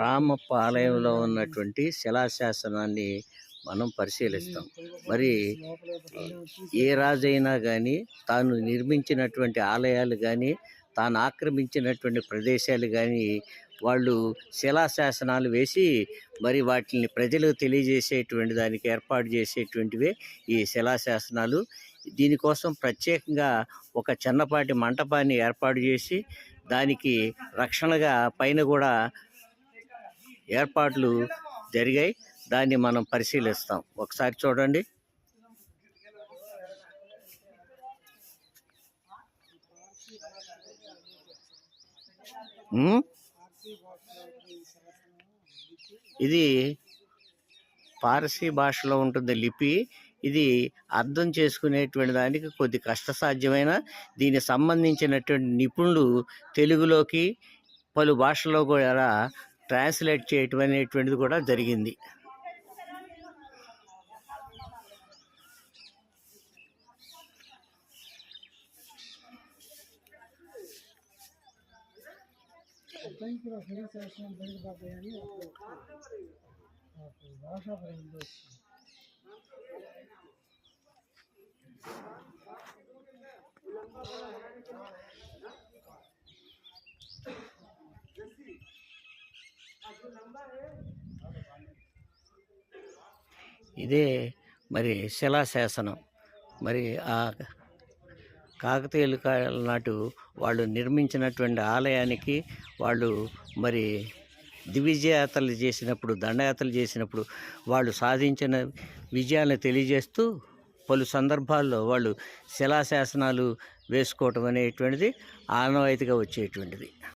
రామప్ప ఆలయంలో ఉన్నటువంటి శిలాశాసనాన్ని మనం పరిశీలిస్తాం. మరి ఏ రాజైనా కానీ తాను నిర్మించినటువంటి ఆలయాలు కానీ తాను ఆక్రమించినటువంటి ప్రదేశాలు కానీ వాళ్ళు శిలాశాసనాలు వేసి మరి వాటిని ప్రజలకు తెలియజేసేటువంటి దానికి ఏర్పాటు చేసేటువంటివే ఈ శిలాశాసనాలు. దీనికోసం ప్రత్యేకంగా ఒక చిన్నపాటి మంటపాన్ని ఏర్పాటు చేసి దానికి రక్షణగా పైన కూడా ఏర్పాట్లు జరిగాయి. దాన్ని మనం పరిశీలిస్తాం. ఒకసారి చూడండి. ఇది పారసీ భాషలో ఉంటుంది లిపి. ఇది అర్థం చేసుకునేటువంటి దానికి కొద్ది కష్టసాధ్యమైన దీనికి సంబంధించినటువంటి నిపుణులు తెలుగులోకి పలు భాషల్లో కూడా ట్రాన్స్లేట్ చేయటం అనేటువంటిది కూడా జరిగింది. ఇదే మరి శిలాశాసనం. మరి ఆ కాకతీయుల కాలం నాటు వాళ్ళు నిర్మించినటువంటి ఆలయానికి వాళ్ళు మరి దివిజయాత్రలు చేసినప్పుడు దండయాత్రలు చేసినప్పుడు వాళ్ళు సాధించిన విజయాలను తెలియజేస్తూ పలు సందర్భాల్లో వాళ్ళు శిలాశాసనాలు వేసుకోవటం అనేటువంటిది ఆనవాయితీగా వచ్చేటువంటిది.